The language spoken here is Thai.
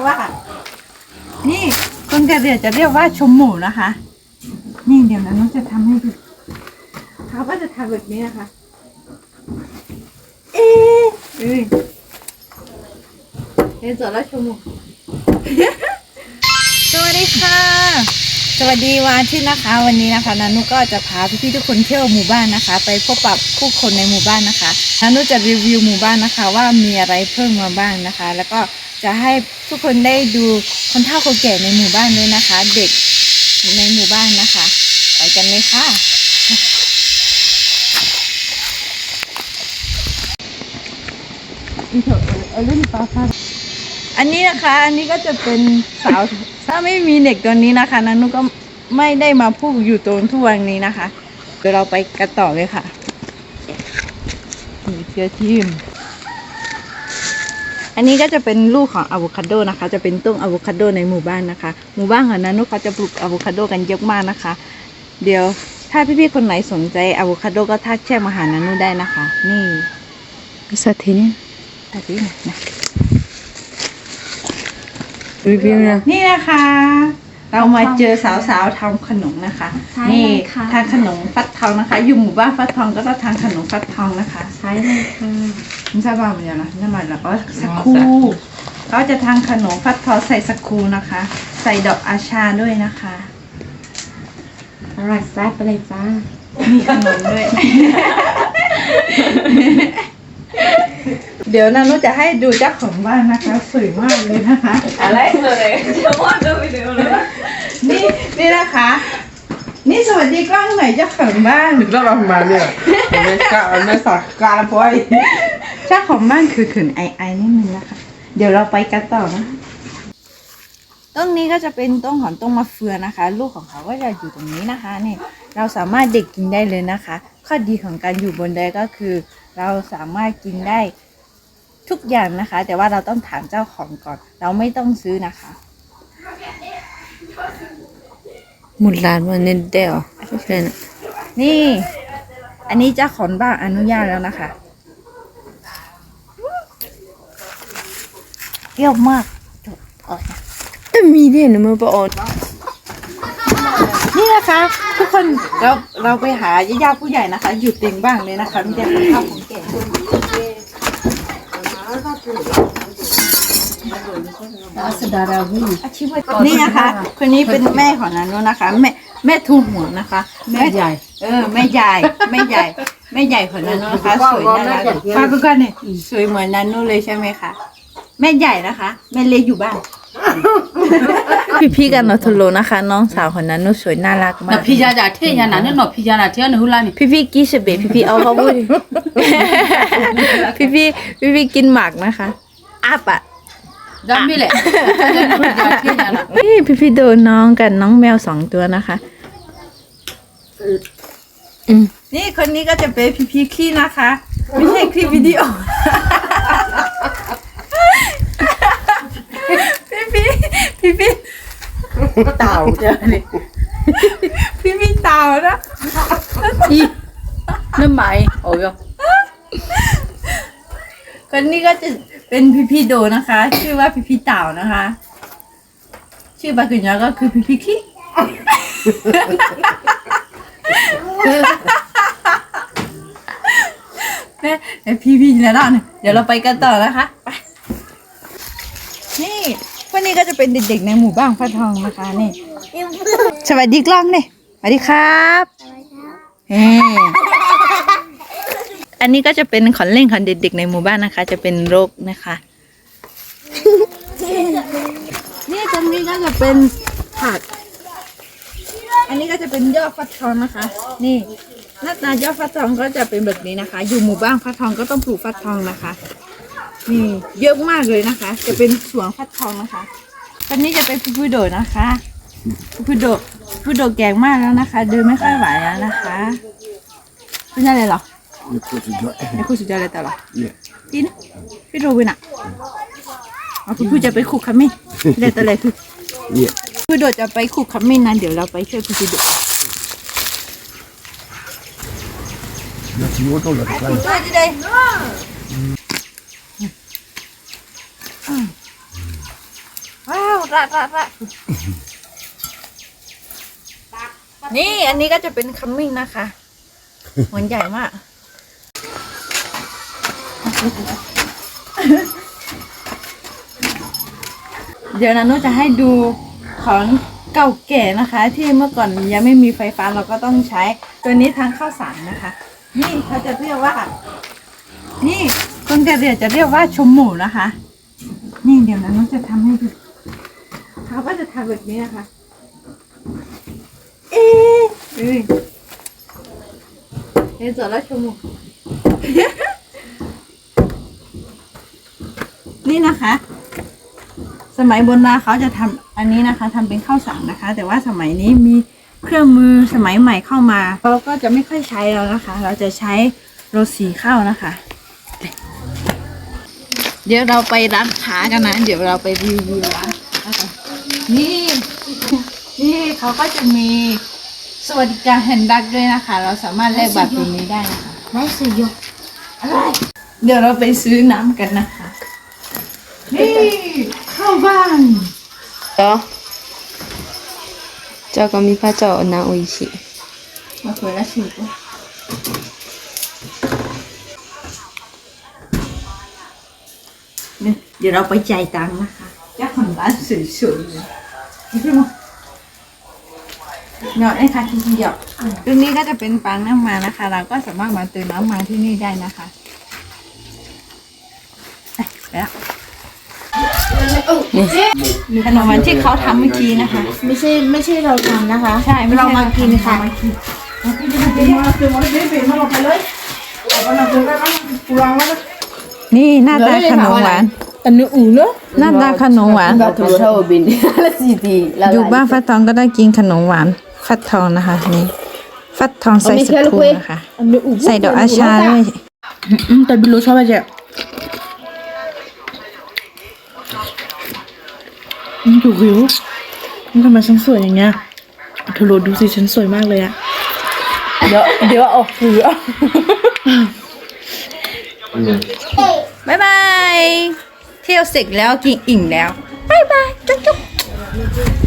กว่า นี่คนกะเหรี่ยงจะเรียกว่าชมหมูนะคะ นี่เดี๋ยวนะน้องจะทำให้ดูเขาก็จะทำแบบนี้นะคะ เอ๊ะเอ้ยเห็นสวนแล้วชมหมูสวัสดีค่ะ สวัสดีวันที่นะคะ วันนี้นะคะนานุก็จะพาพี่ๆทุกคนเที่ยวหมู่บ้านนะคะ ไปพบปะผู้คนในหมู่บ้านนะคะนานุจะรีวิวหมู่บ้านนะคะ ว่ามีอะไรเพิ่มมาบ้างนะคะ แล้วก็ จะให้ทุกคนได้ดูคนเฒ่าคนแก่ในหมู่บ้านด้วยนะคะ เด็กในหมู่บ้านนะคะไปกันเลยค่ะ อันนี้นะคะ อันนี้ก็จะเป็นสาว ถ้าไม่มีเด็กตัวนี้นะคะนันนุก็ไม่ได้มาพูดอยู่ตรงทุกวันนี้นะคะ เดี๋ยวเราไปกันต่อเลยค่ะนี่เชื้อทีม อันนี้ก็จะเป็นลูกของอะโวคาโดนะคะ จะเป็นต้นอะโวคาโดในหมู่บ้านนะคะ หมู่บ้านของนันนุเขาจะปลูกอะโวคาโดกันเยอะมากนะคะ เดี๋ยวถ้าพี่ๆคนไหนสนใจอะโวคาโดก็ทักแชทมาหานันนุได้นะคะ นี่ sa tini ทักที่ไหนนะ review na นี่นะคะ เรามาเจอสาวๆทำขนมนะคะ ใช่นี่เลยค่ะ ทานขนมฟักทองนะคะ อยู่หมู่บ้านฟักทองก็ต้องทานขนมฟักทองนะคะใช่เลยค่ะ ไม่ทราบว่ามันยังไงนี่นมันแล้วก็สักคูเราจะทานขนมฟักทองใส่สักคูนะคะ ใส่ดอกอาชาด้วยนะคะ อร่อยแซ่บไปเลยจ้า มีขนมด้วย เดี๋ยวนานุจะให้ดูเจ้าของบ้านนะคะ สวยมากเลยนะคะ อะไรเลยจะว่าจะไปดูเลย นี่นี่นะคะ นี่สวัสดีกล้องหน่อยเจ้าของบ้าน Kita lah mana? Mereka mereka sakar boy. เจ้าของบ้านคือขืนไอไอนิดนึงนะคะ เดี๋ยวเราไปกันต่อนะ ต้นนี้ก็จะเป็นต้นของต้นมะเฟืองนะคะ ลูกของเขาก็จะอยู่ตรงนี้นะคะเนี่ยเราสามารถเด็กกินได้เลยนะคะ ข้อดีของการอยู่บนไดก็คือ เราสามารถกินได้ทุกอย่างนะคะ แต่ว่าเราต้องถามเจ้าของก่อน เราไม่ต้องซื้อนะคะ mulan man ni deo sen นี่ อันนี้เจ้าของบ้านอนุญาตแล้วนะคะเปรี้ยวมากจบก่อนนะ ta mi de no mo ba on นี่นะคะ ทุกคนเราเราไปหาญาติผู้ใหญ่นะคะ อยู่เตียงบ้างเลยนะคะมีแต่คนเฒ่าคนแก่ อัสดาราวีนี่นะคะคนนี้เป็นแม่ของนันนนะคะ แม่แม่ทูห่วงนะคะ แม่ใหญ่ เออแม่ใหญ่แม่ใหญ่แม่ใหญ่ของนันนนะคะสวยน่ารักป้าก็ก็เนี่ยสวยเหมือนนันนเลยใช่ไหมคะแม่ใหญ่นะคะ แม่เลี้ยอยู่บ้านพี่พี่กันนทุโลนะคะ น้องสาวคนนั้นนุสวยน่ารักมากพี่จาดาเทียานาเนี่ยหนอพี่ยาดาเทียนหุลานี่พี่พี่กี้เสบพี่พี่เอาเขาพูดพี่พี่พี่พี่กินหมากนะคะอาปะ Jambi le. Jambi นี่พี่พี่ดูน้องกับน้องแมวสองตัวนะคะนี่คนนี้ก็จะเป็นพี่พีคลี่นะคะ ไม่ใช่คลิปวิดีโอ พี่พี่พี่พี่เต่าเจอนี่พี่พี่เต่านะ Ih, nó mày. Ôi giời. คนนี้ก็จะเป็นพี่พี่โดนะคะ ชื่อว่าพี่พี่เต่านะคะ ชื่อบากุญยาก็คือพี่พี่ขี้เนี่ไอพี่พี่แล้วเนาะเดี๋ยวเราไปกันต่อนะคะไปนี่วันนี้ก็จะเป็นเด็กๆในหมู่บ้านพระทองนะคะนี่สวัสดีกล้องเนี่ยสวัสดีครับเฮ้ อันนี้ก็จะเป็นของเล่นของเด็กๆในหมู่บ้านนะคะ จะเป็นรกนะคะนี่ตรงนี้ก็จะเป็นผัก อันนี้ก็จะเป็นยอดฟักทองนะคะ นี่หน้าตายอดฟักทองก็จะเป็นแบบนี้นะคะ อยู่หมู่บ้านฟักทองก็ต้องปลูกฟักทองนะคะนี่เยอะมากเลยนะคะ จะเป็นสวนฟักทองนะคะตอนนี้จะเป็นพูพูโดดนะคะพูพูโดดพูพูโดดแก่มากแล้วนะคะ เดินไม่ค่อยไหวแล้วนะคะเป็นอะไรเหรอ Ikut sejak. ไอ้คู่สุดยอดเลยแต่ละ Ya. ดีนะพี่โดวิน่ะเอาพูพูจะไปขุกขมิ้นเด็ดอะไรคือ Ya. พูโดดจะไปขุกขมิ้นนะเดี๋ยวเราไปช่วยพูพูโดด Dah siwa tu lah kan. ช่วยดิเลยระระระนี่อันนี้ก็จะเป็นคัมมิ่งนะคะ หัวใหญ่มาก เดี๋ยวนะนุจะให้ดูของเก่าแก่นะคะ ที่เมื่อก่อนยังไม่มีไฟฟ้าเราก็ต้องใช้ ตัวนี้ทางข้าวสารนะคะ นี่เขาจะเรียกว่า นี่คนกะเหรี่ยงจะเรียกว่าชมหมูนะคะ นี่เดี๋ยวนะนุจะทำให้ดูเขาก็จะทำแบบนี้นะคะ เอ๊ะเอ้ยเห็นจอแล้วชมหมู นี่นะคะ สมัยโบราณเขาจะทำอันนี้นะคะทำเป็นข้าวสารนะคะ แต่ว่าสมัยนี้มีเครื่องมือสมัยใหม่เข้ามาเราก็จะไม่ค่อยใช้แล้วนะคะ เราจะใช้โรสีข้าวนะคะ เดี๋ยวเราไปร้านค้ากันนะ เดี๋ยวเราไปรีวิวร้านนะคะนี่ นี่เขาก็จะมีสวัสดิการแฮนดักด้วยนะคะ เราสามารถแลกบัตรตัวนี้ได้นะคะไม่สุดยอดเดี๋ยวเราไปซื้อน้ำกันนะคะนี่ เข้าบ้านเจ้าเจ้าก็มีพระเจ้านาโออิชิมาคุยแล้วชิมกูเนี่ยเดี๋ยวเราไปจ่ายตังค์นะคะเจ้าของร้านสวยๆเลยนี่พี่มเนาะไอ้ค่ะที่เดียวตรงนี้ก็จะเป็นปังน้ำมันนะคะ เราก็สามารถมาเติมน้ำมันที่นี่ได้นะคะไปแล้วมี ขนมหวานที่เขาทำเมื่อกี้นะคะ ไม่ใช่ไม่ใช่เราทำนะคะ ใช่ไม่ใช่เรามากินค่ะ นี่หน้าตาขนมหวาน อันนี้อูเนอะหน้าตาขนมหวานถือเท่าบินละสี่ทีละอยู่บ้านฟัดทองก็ได้กินขนมหวานฟัดทองนะคะนี่ฟัดทองใส่สกูนะคะอันนี้อูใส่ดอกอาชาด้วยอืมแต่บินรู้ชอบอะไรจ๊ะอืมดูวิวนี่ทำไมฉันสวยอย่างเงี้ยเธอรู้ดูสิฉันสวยมากเลยอะเดี๋ยวเดี๋ยวออกสื่อเอาบ๊ายบาย เที่ยวเสร็จแล้วกินอิ่มแล้วบ๊ายบาย จุ๊บจุ๊บ